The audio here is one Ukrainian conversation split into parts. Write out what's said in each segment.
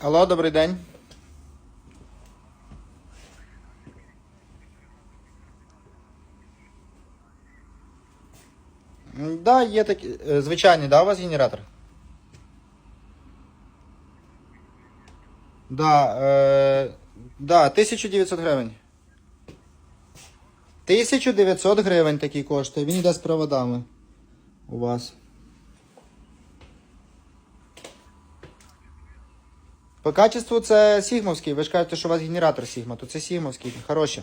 Алло, добрий день. М, Да, є такі. е, Звичайний, да, у вас генератор? Да, е, да, 1900 гривень. 1900 гривень такий коштує. Він йде з проводами у вас. По качеству це сігмовський. Ви ж кажете, що у вас генератор Сігма, то це сігмовський, хороші.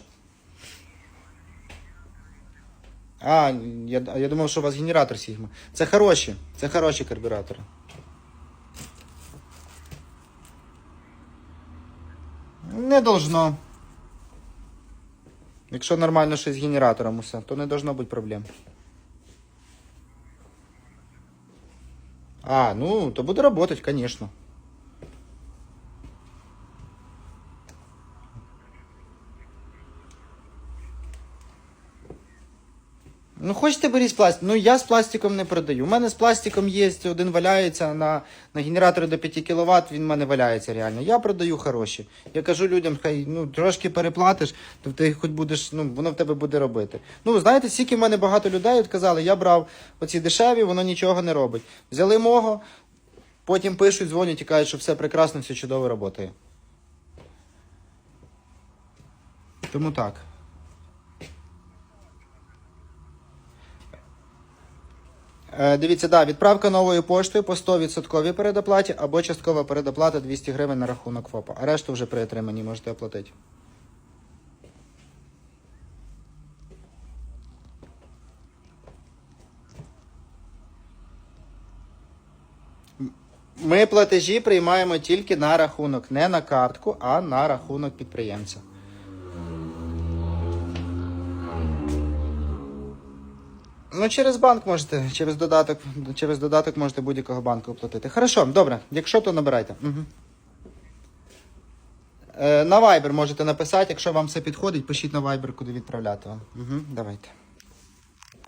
А, я, я думав, що у вас генератор Сігма. Це хороші, це хороші карбюратори. Не должно. Якщо нормально щось з генератором усе, то не должно бути проблем. А, ну, то буде работать, конечно. Ну, хочете беріть з пластиком. Ну, я з пластиком не продаю. У мене з пластиком є, один валяється на, на генераторі до 5 кВт, він в мене валяється реально. Я продаю хороші. Я кажу людям, хай ну, трошки переплатиш, то ти хоч будеш, ну, воно в тебе буде робити. Ну, знаєте, стільки в мене багато людей казали, я брав оці дешеві, воно нічого не робить. Взяли мого, потім пишуть, дзвонять і кажуть, що все прекрасно, все чудово працює. Тому так. Дивіться, да, відправка новою поштою по 100% передоплаті або часткова передоплата 200 гривень на рахунок ФОПа. А решту вже при отриманні можете оплатити. Ми платежі приймаємо тільки на рахунок, не на картку, а на рахунок підприємця. Ну, через банк можете, через додаток, через додаток можете будь-якого банку оплатити. Хорошо, добре. Якщо, то набирайте. Угу. Е, на Viber можете написати, якщо вам все підходить, пишіть на Viber, куди відправляти вам. Угу, давайте.